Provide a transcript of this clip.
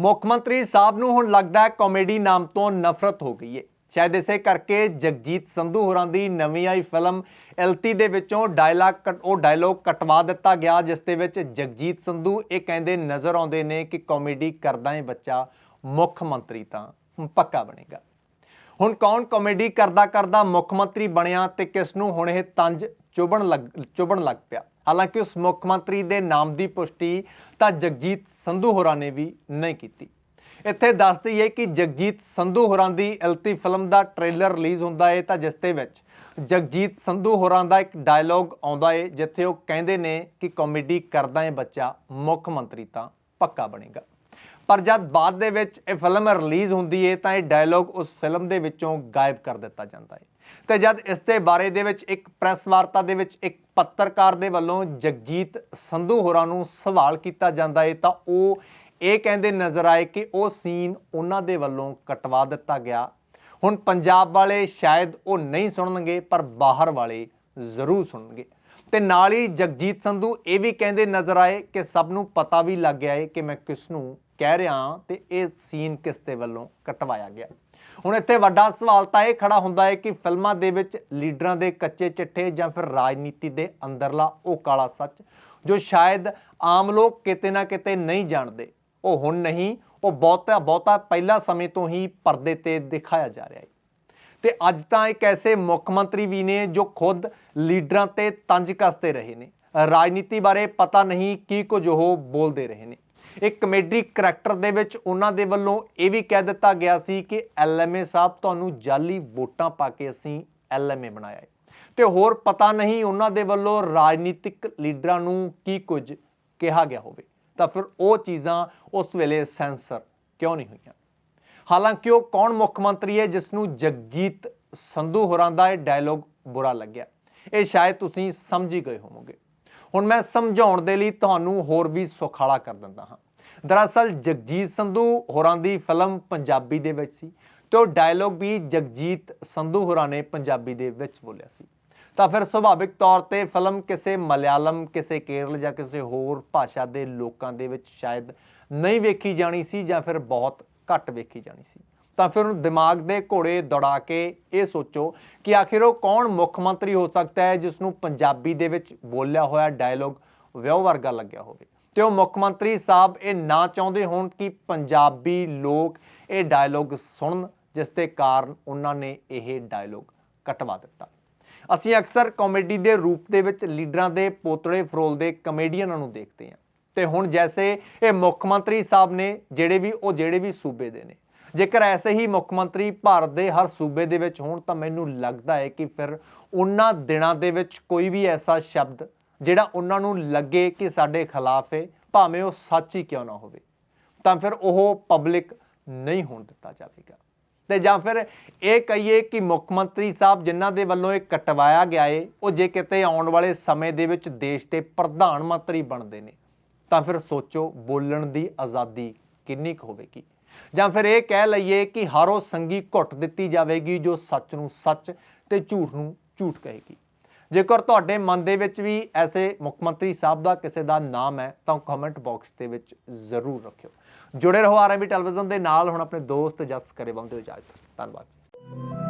ਮੁੱਖ ਮੰਤਰੀ ਸਾਹਿਬ ਨੂੰ ਹੁਣ ਲੱਗਦਾ ਹੈ ਕਾਮੇਡੀ ਨਾਮ ਤੋਂ ਨਫ਼ਰਤ ਹੋ ਗਈ ਹੈ ਸ਼ਾਇਦ ਇਸੇ ਕਰਕੇ ਜਗਜੀਤ ਸੰਧੂ ਹੋਰਾਂ ਦੀ ਨਵੀਂ ਆਈ ਫਿਲਮ ਐਲਟੀ ਦੇ ਵਿੱਚੋਂ ਡਾਇਲੌਗ ਉਹ ਡਾਇਲੌਗ ਕਟਵਾ ਦਿੱਤਾ ਗਿਆ, ਜਿਸ ਦੇ ਵਿੱਚ ਜਗਜੀਤ ਸੰਧੂ ਇਹ ਕਹਿੰਦੇ ਨਜ਼ਰ ਆਉਂਦੇ ਨੇ ਕਿ ਕਾਮੇਡੀ ਕਰਦਾ ਹੈ ਬੱਚਾ ਮੁੱਖ ਮੰਤਰੀ ਤਾਂ ਪੱਕਾ ਬਣੇਗਾ। ਹੁਣ ਕੌਣ ਕਾਮੇਡੀ ਕਰਦਾ ਕਰਦਾ ਮੁੱਖ ਮੰਤਰੀ ਬਣਿਆ ਤੇ ਕਿਸ ਨੂੰ ਹੁਣ ਇਹ ਤੰਜ ਚੁਬਣ ਲੱਗ ਚੁਬਣ ਲੱਗ ਪਿਆ? ਹਾਲਾਂਕਿ ਉਸ ਮੁੱਖ ਮੰਤਰੀ ਦੇ ਨਾਮ ਦੀ ਪੁਸ਼ਟੀ ਤਾਂ ਜਗਜੀਤ ਸੰਧੂ ਹੋਰਾਂ ਨੇ ਵੀ ਨਹੀਂ ਕੀਤੀ। ਇੱਥੇ ਦੱਸ ਦਈਏ ਕਿ ਜਗਜੀਤ ਸੰਧੂ ਹੋਰਾਂ ਦੀ ਐਲਤੀ ਫਿਲਮ ਦਾ ਟ੍ਰੇਲਰ ਰਿਲੀਜ਼ ਹੁੰਦਾ ਹੈ ਤਾਂ ਜਿਸ ਦੇ ਵਿੱਚ ਜਗਜੀਤ ਸੰਧੂ ਹੋਰਾਂ ਦਾ ਇੱਕ ਡਾਇਲੌਗ ਆਉਂਦਾ ਹੈ ਜਿੱਥੇ ਉਹ ਕਹਿੰਦੇ ਨੇ ਕਿ ਕਾਮੇਡੀ ਕਰਦਾ ਹੈ ਬੱਚਾ, ਮੁੱਖ ਮੰਤਰੀ ਤਾਂ ਪੱਕਾ ਬਣੇਗਾ। ਪਰ ਜਦ ਬਾਅਦ ਦੇ ਵਿੱਚ ਇਹ ਫਿਲਮ ਰਿਲੀਜ਼ ਹੁੰਦੀ ਹੈ ਤਾਂ ਇਹ ਡਾਇਲੌਗ ਉਸ ਫਿਲਮ ਦੇ ਵਿੱਚੋਂ ਗਾਇਬ ਕਰ ਦਿੱਤਾ ਜਾਂਦਾ ਹੈ ਤੇ ਜਦ ਇਸ ਦੇ ਬਾਰੇ ਦੇ ਵਿੱਚ ਇੱਕ ਪ੍ਰੈਸ ਵਾਰਤਾ ਦੇ ਵਿੱਚ ਇੱਕ ਪੱਤਰਕਾਰ ਦੇ ਵੱਲੋਂ ਜਗਜੀਤ ਸੰਧੂ ਹੋਰਾਂ ਨੂੰ ਸਵਾਲ ਕੀਤਾ ਜਾਂਦਾ ਏ, ਤਾਂ ਉਹ ਇਹ ਕਹਿੰਦੇ ਨਜ਼ਰ ਆਏ ਕਿ ਉਹ ਸੀਨ ਉਹਨਾਂ ਦੇ ਵੱਲੋਂ ਕਟਵਾ ਦਿੱਤਾ ਗਿਆ। ਹੁਣ ਪੰਜਾਬ ਵਾਲੇ ਸ਼ਾਇਦ ਉਹ ਨਹੀਂ ਸੁਣਨਗੇ, ਪਰ ਬਾਹਰ ਵਾਲੇ ਜ਼ਰੂਰ ਸੁਣਨਗੇ। ਤੇ ਨਾਲ ਹੀ ਜਗਜੀਤ ਸੰਧੂ ਇਹ ਵੀ ਕਹਿੰਦੇ ਨਜ਼ਰ ਆਏ ਕਿ ਸਭ ਨੂੰ ਪਤਾ ਵੀ ਲੱਗ ਗਿਆ ਏ ਕਿ ਮੈਂ ਕਿਸ ਨੂੰ ਕਹਿ ਰਿਹਾ ਹਾਂ ਤੇ ਇਹ ਸੀਨ ਕਿਸ ਦੇ ਵੱਲੋਂ ਕਟਵਾਇਆ ਗਿਆ। ਹੁਣ ਇੱਥੇ ਵੱਡਾ ਸਵਾਲ ਤਾਂ ਇਹ ਖੜਾ ਹੁੰਦਾ ਹੈ ਕਿ ਫਿਲਮਾਂ ਦੇ ਵਿੱਚ ਲੀਡਰਾਂ ਦੇ ਕੱਚੇ ਚਿੱਠੇ ਜਾਂ ਫਿਰ ਰਾਜਨੀਤੀ ਦੇ ਅੰਦਰਲਾ ਉਹ ਕਾਲਾ ਸੱਚ ਜੋ ਸ਼ਾਇਦ ਆਮ ਲੋਕ ਕਿਤੇ ਨਾ ਕਿਤੇ ਨਹੀਂ ਜਾਣਦੇ, ਉਹ ਹੁਣ ਨਹੀਂ, ਉਹ ਬਹੁਤਾ ਬਹੁਤਾ ਪਹਿਲਾ ਸਮੇਂ ਤੋਂ ਹੀ ਪਰਦੇ ਤੇ ਦਿਖਾਇਆ ਜਾ ਰਿਹਾ ਹੈ ਤੇ ਅੱਜ ਤਾਂ ਇੱਕ ਐਸੇ ਮੁੱਖ ਮੰਤਰੀ ਵੀ ਨੇ ਜੋ ਖੁਦ ਲੀਡਰਾਂ ਤੇ ਤੰਜ ਕੱਸਦੇ ਰਹੇ ਨੇ। ਰਾਜਨੀਤੀ ਬਾਰੇ ਪਤਾ ਨਹੀਂ ਕੀ ਕੁਝ ਉਹ ਬੋਲਦੇ ਰਹੇ ਨੇ। ਇੱਕ ਕਮੇਡੀ ਕਰੈਕਟਰ ਦੇ ਵਿੱਚ ਉਹਨਾਂ ਦੇ ਵੱਲੋਂ ਇਹ ਵੀ ਕਹਿ ਦਿੱਤਾ ਗਿਆ ਸੀ ਕਿ ਐਲਐਮਏ ਸਾਹਿਬ, ਤੁਹਾਨੂੰ ਜਾਲੀ ਵੋਟਾਂ ਪਾ ਕੇ ਅਸੀਂ ਐਲਐਮਏ ਬਣਾਇਆ ਹੈ ਤੇ ਹੋਰ ਪਤਾ ਨਹੀਂ ਉਹਨਾਂ ਦੇ ਵੱਲੋਂ ਰਾਜਨੀਤਿਕ ਲੀਡਰਾਂ ਨੂੰ ਕੀ ਕੁਝ ਕਿਹਾ ਗਿਆ ਹੋਵੇ। ਤਾਂ ਫਿਰ ਉਹ ਚੀਜ਼ਾਂ ਉਸ ਵੇਲੇ ਸੈਂਸਰ ਕਿਉਂ ਨਹੀਂ ਹੋਈਆਂ? ਹਾਲਾਂਕਿ ਉਹ ਕੌਣ ਮੁੱਖ ਮੰਤਰੀ ਹੈ ਜਿਸ ਨੂੰ ਜਗਜੀਤ ਸੰਧੂ ਹੋਰਾਂ ਦਾ ਇਹ ਡਾਇਲੋਗ ਬੁਰਾ ਲੱਗਿਆ। ਇਹ ਸ਼ਾਇਦ ਤੁਸੀਂ ਸਮਝ ਹੀ ਗਏ ਹੋਵੋਗੇ। ਹੁਣ ਮੈਂ ਸਮਝਾਉਣ ਦੇ ਲਈ ਤੁਹਾਨੂੰ ਹੋਰ ਵੀ ਸੁਖਾਲਾ ਕਰ ਦਿੰਦਾ ਹਾਂ। ਦਰਅਸਲ ਜਗਜੀਤ ਸੰਧੂ ਹੋਰਾਂ ਦੀ ਫਿਲਮ ਪੰਜਾਬੀ ਦੇ ਵਿੱਚ ਸੀ ਤੇ ਉਹ ਡਾਇਲੋਗ ਵੀ ਜਗਜੀਤ ਸੰਧੂ ਹੋਰਾਂ ਨੇ ਪੰਜਾਬੀ ਦੇ ਵਿੱਚ ਬੋਲਿਆ ਸੀ। ਤਾਂ ਫਿਰ ਸੁਭਾਵਿਕ ਤੌਰ ਤੇ ਫਿਲਮ ਕਿਸੇ ਮਲਿਆਲਮ, ਕਿਸੇ ਕੇਰਲ ਜਾਂ ਕਿਸੇ ਹੋਰ ਭਾਸ਼ਾ ਦੇ ਲੋਕਾਂ ਦੇ ਵਿੱਚ ਸ਼ਾਇਦ ਨਹੀਂ ਵੇਖੀ ਜਾਣੀ ਸੀ ਜਾਂ ਫਿਰ ਬਹੁਤ ਘੱਟ ਵੇਖੀ ਜਾਣੀ ਸੀ। ਤਾਂ ਫਿਰ ਉਹਨੂੰ ਦਿਮਾਗ ਦੇ ਘੋੜੇ ਦੌੜਾ ਕੇ ਇਹ ਸੋਚੋ ਕਿ ਆਖਿਰ ਉਹ ਕੌਣ ਮੁੱਖ ਮੰਤਰੀ ਹੋ ਸਕਦਾ ਹੈ ਜਿਸ ਨੂੰ ਪੰਜਾਬੀ ਦੇ ਵਿੱਚ ਬੋਲਿਆ ਹੋਇਆ ਡਾਇਲੋਗ ਵਿਆਹ ਵਰਗਾ ਲੱਗਿਆ ਹੋਵੇ। ਤੇ ਉਹ ਮੁੱਖ ਮੰਤਰੀ ਸਾਹਿਬ ਇਹ ਨਾ ਚਾਹੁੰਦੇ ਹੋਣ ਕਿ ਪੰਜਾਬੀ ਲੋਕ ਇਹ ਡਾਇਲੋਗ ਸੁਣਨ, ਜਿਸ ਦੇ ਕਾਰਨ ਉਹਨਾਂ ਨੇ ਇਹ ਡਾਇਲੋਗ ਕਟਵਾ ਦਿੱਤਾ। ਅਸੀਂ ਅਕਸਰ ਕਾਮੇਡੀ ਦੇ ਰੂਪ ਦੇ ਵਿੱਚ ਲੀਡਰਾਂ ਦੇ ਪੋਤੜੇ ਫਰੋਲਦੇ ਕਮੇਡੀਅਨਾਂ ਨੂੰ ਦੇਖਦੇ ਹਾਂ। ਤੇ ਹੁਣ ਜੈਸੇ ਇਹ ਮੁੱਖ ਮੰਤਰੀ ਸਾਹਿਬ ਨੇ ਜਿਹੜੇ ਵੀ, ਉਹ ਜਿਹੜੇ ਵੀ ਸੂਬੇ ਦੇ ਨੇ। ਜੇਕਰ ਐਸੇ ਹੀ ਮੁੱਖ ਮੰਤਰੀ ਭਾਰਤ ਦੇ ਹਰ ਸੂਬੇ ਦੇ ਵਿੱਚ ਹੋਣ, ਤਾਂ ਮੈਨੂੰ ਲੱਗਦਾ ਹੈ ਕਿ ਫਿਰ ਉਹਨਾਂ ਦਿਨਾਂ ਦੇ ਵਿੱਚ ਕੋਈ ਵੀ ਐਸਾ ਸ਼ਬਦ ਜਿਹੜਾ ਉਹਨਾਂ ਨੂੰ ਲੱਗੇ ਕਿ ਸਾਡੇ ਖਿਲਾਫ ਹੈ ਭਾਵੇਂ ਉਹ ਸੱਚ ਹੀ ਕਿਉਂ ਨਾ ਹੋਵੇ, ਤਾਂ ਫਿਰ ਉਹ ਪਬਲਿਕ ਨਹੀਂ ਹੋਣ ਦਿੱਤਾ ਜਾਵੇਗਾ। ਤੇ ਜਾਂ ਫਿਰ ਇਹ ਕਹੀਏ ਕਿ ਮੁੱਖ ਮੰਤਰੀ ਸਾਹਿਬ ਜਿਨ੍ਹਾਂ ਦੇ ਵੱਲੋਂ ਇਹ ਕਟਵਾਇਆ ਗਿਆ ਏ, ਉਹ ਜੇ ਕਿਤੇ ਆਉਣ ਵਾਲੇ ਸਮੇਂ ਦੇ ਵਿੱਚ ਦੇਸ਼ ਦੇ ਪ੍ਰਧਾਨ ਮੰਤਰੀ ਬਣਦੇ ਨੇ ਤਾਂ ਫਿਰ ਸੋਚੋ ਬੋਲਣ ਦੀ ਆਜ਼ਾਦੀ ਕਿੰਨੀ ਕੁ ਹੋਵੇਗੀ। ਜਾਂ ਫਿਰ ਇਹ ਕਹਿ ਲਈਏ ਕਿ ਹਰ ਉਹ ਸੰਗੀ ਘੁੱਟ ਦਿੱਤੀ ਜਾਵੇਗੀ ਜੋ ਸੱਚ ਨੂੰ ਸੱਚ ਤੇ ਝੂਠ ਨੂੰ ਝੂਠ ਕਹੇਗੀ। ਜੇਕਰ ਤੁਹਾਡੇ ਮਨ ਦੇ ਵਿੱਚ ਵੀ ਐਸੇ ਮੁੱਖ ਮੰਤਰੀ ਸਾਹਿਬ ਦਾ ਕਿਸੇ ਦਾ ਨਾਮ ਹੈ, ਤਾਂ ਕਮੈਂਟ ਬਾਕਸ ਦੇ ਵਿੱਚ ਜ਼ਰੂਰ ਰੱਖਿਓ। ਜੁੜੇ ਰਹੋ ਆਰਐਮਬੀ ਟੈਲੀਵਿਜ਼ਨ ਦੇ ਨਾਲ, ਹੁਣ ਆਪਣੇ ਦੋਸਤ ਜਸ ਕਰੇ ਦੇ ਇਜਾਜ਼ਤ। ਧੰਨਵਾਦ ਜੀ।